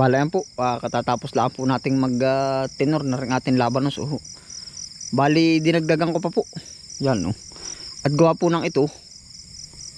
Bala yan po, ah, katatapos lang po nating mag ah, tenor na rin ating labanos. Oh. Bali, dinagdagan ko pa po. Yan oh. At gawa po ng ito,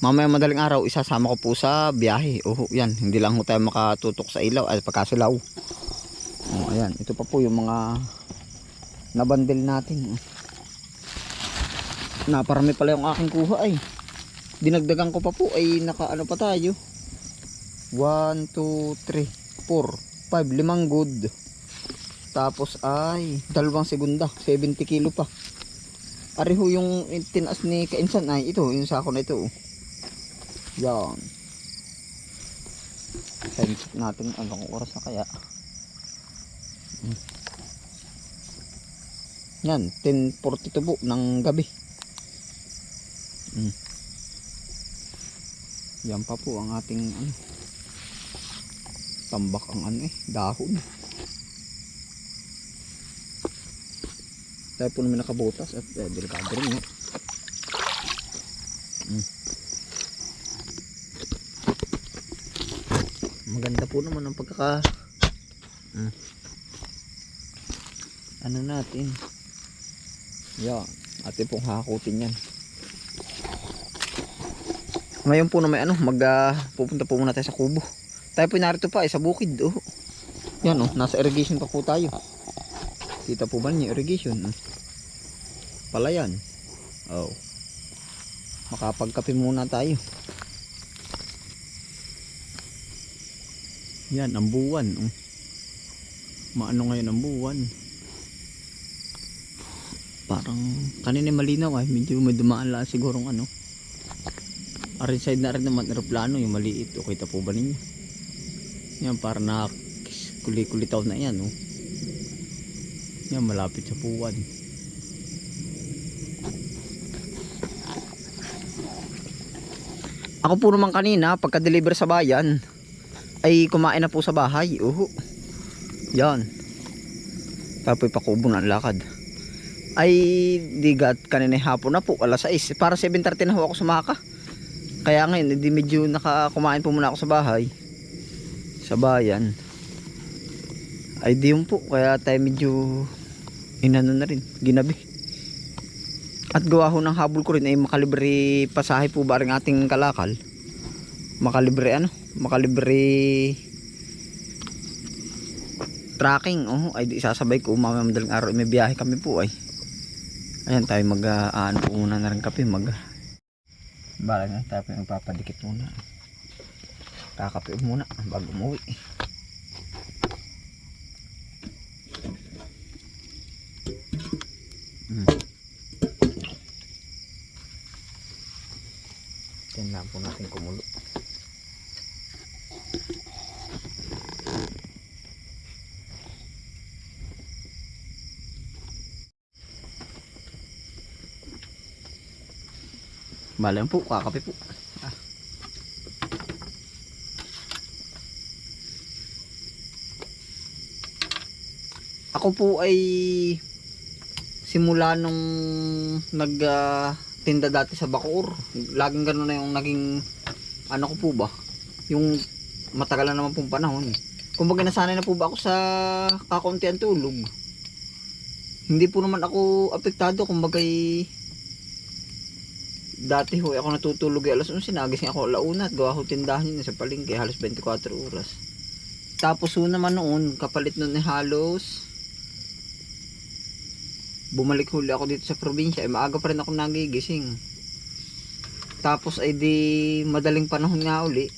mamaya madaling araw, isasama ko po sa biyahe. Oh, yan, hindi lang ho tayo makatutok sa ilaw ay pagkasilaw. Oh, ayan, ito pa po yung mga nabandil natin. Oh. Naparami pala yung aking kuha ay. Dinagdagan ko pa po ay naka ano pa tayo. 1, 2, 3, 4, 5, limang good. Tapos ay dalawang segunda, 70 kilo pa. Ariho yung tinaas ni Kainsan ay ito, yung sako na ito. Yan. Time natin anong oras na kaya. Yan, 10.42 po ng gabi. Hmm. Yan pa po ang ating ano, tambak ang ano eh, dahon. Tayo po namin nakabutas at eh, delikado rin eh. Maganda po naman ang pagkaka Mm. ano natin yan atin pong hakutin yan ngayon po na may ano mag ah, pupunta po muna tayo sa kubo tayo po narito pa eh, sa bukid oh. yan oh nasa irrigation pa po tayo. Kita po ba niyo irrigation oh. palayan oh. Makapagkape muna tayo. Yan ang buwan oh. maano ngayon ang buwan parang kanina malinaw ay medyo may dumaan lang sigurong ano. Arin side na rin naman aeroplano yung maliit. O kita po ba ninyo yan para na kuli-kulitaw na yan oh. yan malapit sa puwan. Ako po naman kanina pagka deliver sa bayan ay kumain na po sa bahay uho yan. Tapos pakubo na ang lakad. Ay digat kanina hapon na po alas 6 para 7.30 na ho ako sumaka. Kaya ngayon hindi medyo nakakumain po muna ako sa bahay sa bayan. Ay di yun po. Kaya tayo medyo inano na rin ginabi. At gawa ho ng habol ko rin ay makalibre pasahe po ba rin ating kalakal? Makalibre ano? Makalibre tracking. Oh ay di sasabay ko. Mamaya madaling araw may biyahe kami po ay. Ayan tayo mag uh, ano po muna na rin kape mag bala na tayo magpapadikit muna kakape muna bago umuwi hmm. Tingnan po natin kumulo. Balang po, kakape po. Ako po ay simula nung nag ah, tinda dati sa Bacoor. Laging gano'n na yung naging ano ko po ba? Yung matagal na naman pong panahon. Kumbaga nasanay na po ba ako sa kakuntian tulog. Hindi po naman ako apektado kumbaga dati ho ako natutulog ay alas 11 nagising ako alauna at gawa ho tindahan yun sa palengke halos 24 oras tapos ho naman noon kapalit noon ni halos bumalik huli ako dito sa probinsya ay maaga pa rin ako nagigising. Tapos ay di madaling panahon nga uli.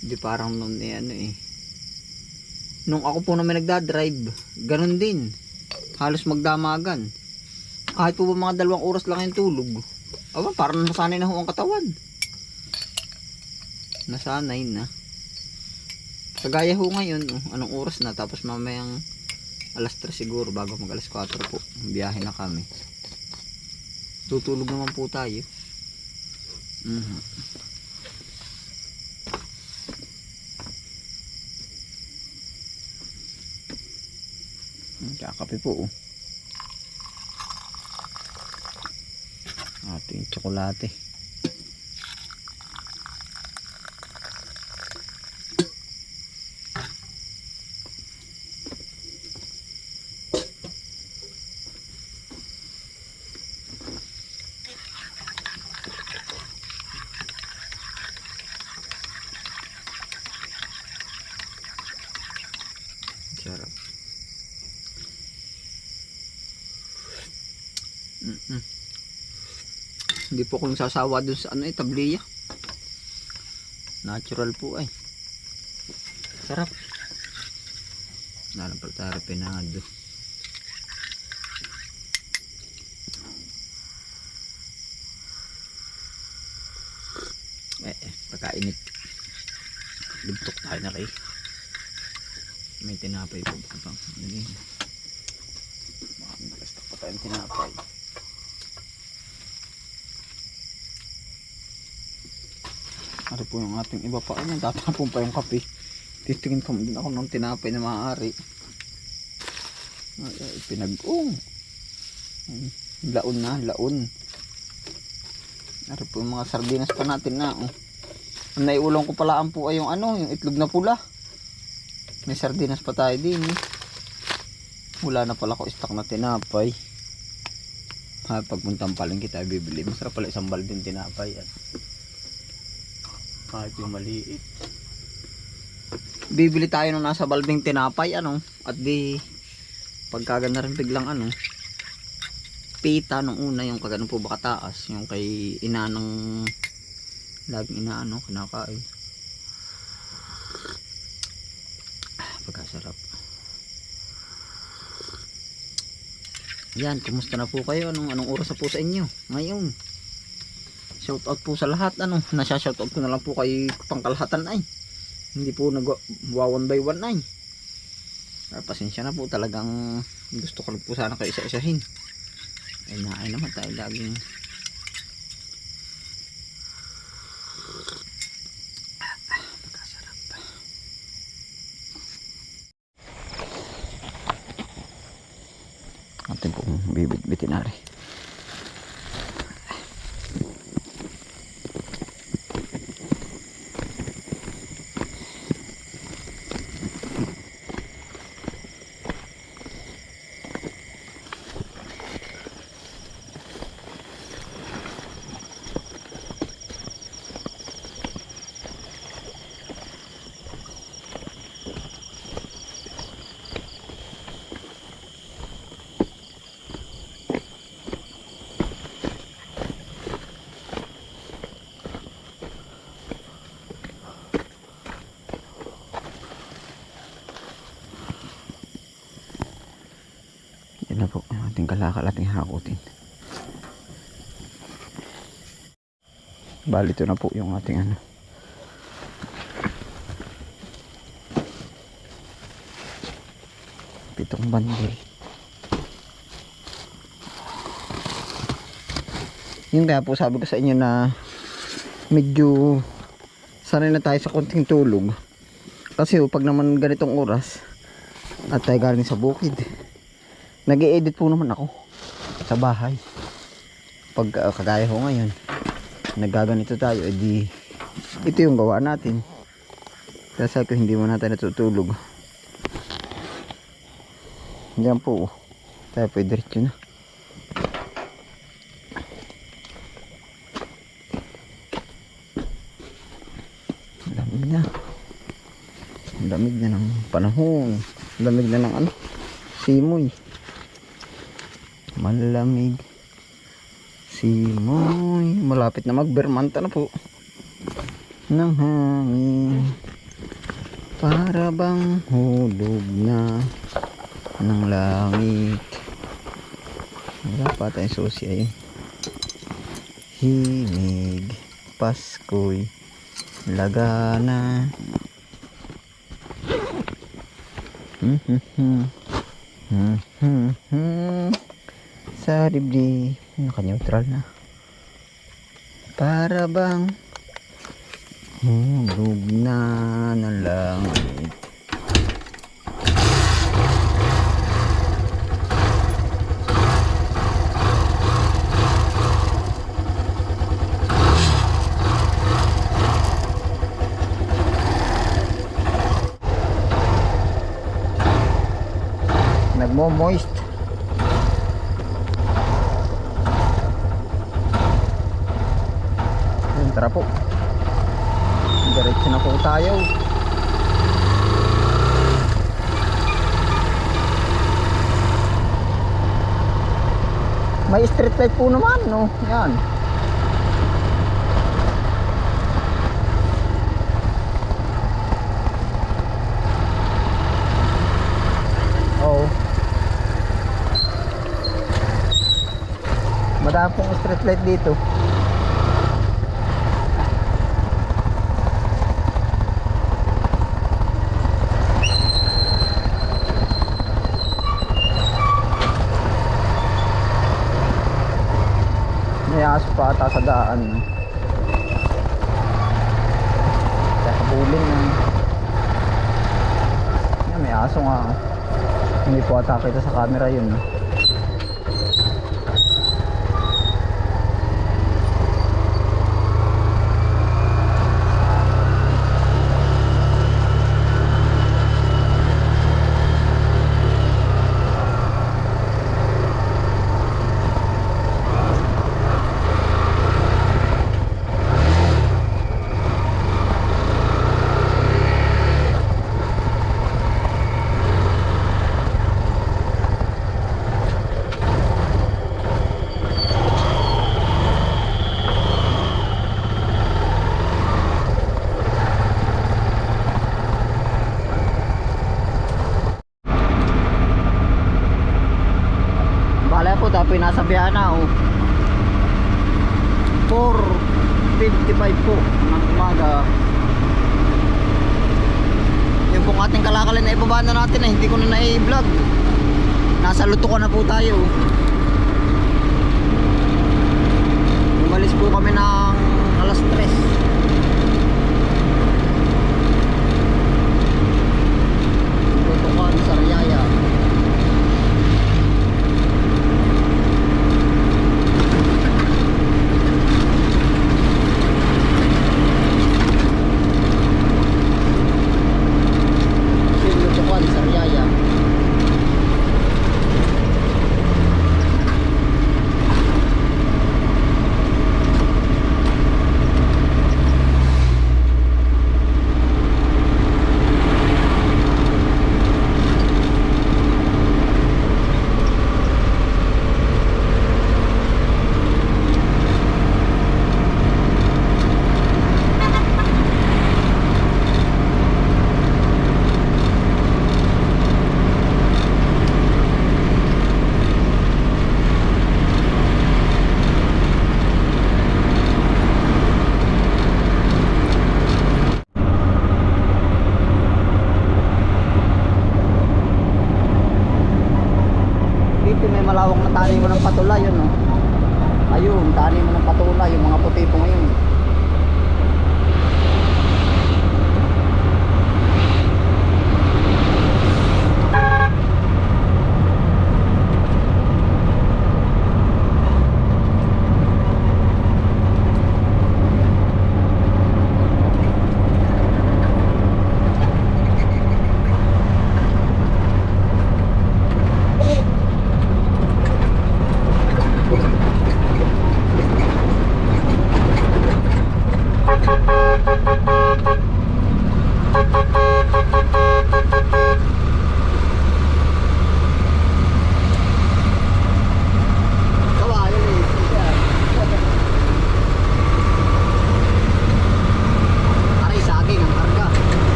Di parang noon eh ano eh. Nung ako po naman nagdadrive ganun din. Halos magdamagan. Kahit po ba mga dalawang oras lang yung tulog aba parang nasanay na ho ang katawan. Nasanay na. Kagaya ho ngayon anong oras na tapos mamayang alas 3 siguro bago mag alas 4 po biyahe na kami. Tutulog naman po tayo. Mm, Kakape po oh. ating tsokolate Hindi po ako sasawa dun sa ano eh, tabliya. Natural po ay. Sarap. Nalang pala tayo pinado. Eh, eh, pagkainit. Lugtok tayo na kay. May tinapay po. Ano yun? Plastic pa tayong tinapay. Ano po yung ating iba pa. Ano, tatapon pa yung kape. Titingin ko din ako ng tinapay na maaari. Ay, pinag-ong. Laon na, laon. Ano po yung mga sardinas pa natin na. Oh. Ang naiulong ko pala po ay yung ano, yung itlog na pula. May sardinas pa tayo din. Eh. Wala na pala ko stock na tinapay. Ha, pagpuntang palengke tayo bibili. Masarap pala isang balding tinapay. Yan. Kahit yung maliit. Bibili tayo nung nasa balding tinapay ano. At di pagkaganda rin biglang ano. Pita nung una yung kagano po baka taas. Yung kay inanang laging inaano kinakain. Ah, Pagkasarap. Yan, kumusta na po kayo? Anong, anong oras na po sa inyo? Ngayon. Shout out po sa lahat. Ano, nasya shout out ko na lang po kay pangkalahatan ay. Hindi po nag one by one ay. Ah, pasensya na po talagang gusto ko po sana kayo isa-isahin. Ay na ay naman tayo laging. Atin pong bibit-bitin Yan na po ang ating kalakal ating hakutin. Bali ito na po yung ating ano. Pitong bandil. Yun kaya po sabi ko sa inyo na medyo sanay na tayo sa konting tulog. Kasi oh, pag naman ganitong oras at tayo galing sa bukid nag edit po naman ako sa bahay. Pag uh, kagaya ko ngayon nagaganito tayo edi ito yung gawa natin. Kaya sabi ko hindi mo natin natutulog. Yan po tayo po diretso na. Lamig na. Lamig na ng panahon. Lamig na ng ano simoy malamig. Simoy. Malapit na magbermanta na po. Ng hangin. Para bang hulog na ng langit. Wala pa tayong susi ayun himig Pasko'y lagana. Hmm hmm hmm. Hmm hmm hmm sa dibdib naka-neutral na. Para bang hulog na ng langit nagmo-moist Tara po. Diretso na po tayo. May street light po naman, no? Yan. Oo. Madami pong street light dito. May aso pa ata sa daan. no? Kaya kabulin na. Yan, may aso nga. Hindi po ata kita sa camera yun. no? Bala po, tapos nasa Biyana oh. 4.55 po ng umaga. Yung pong ating kalakalan na ibaba na natin eh, hindi ko na na-vlog. Nasa lutukan na po tayo. Umalis po kami ng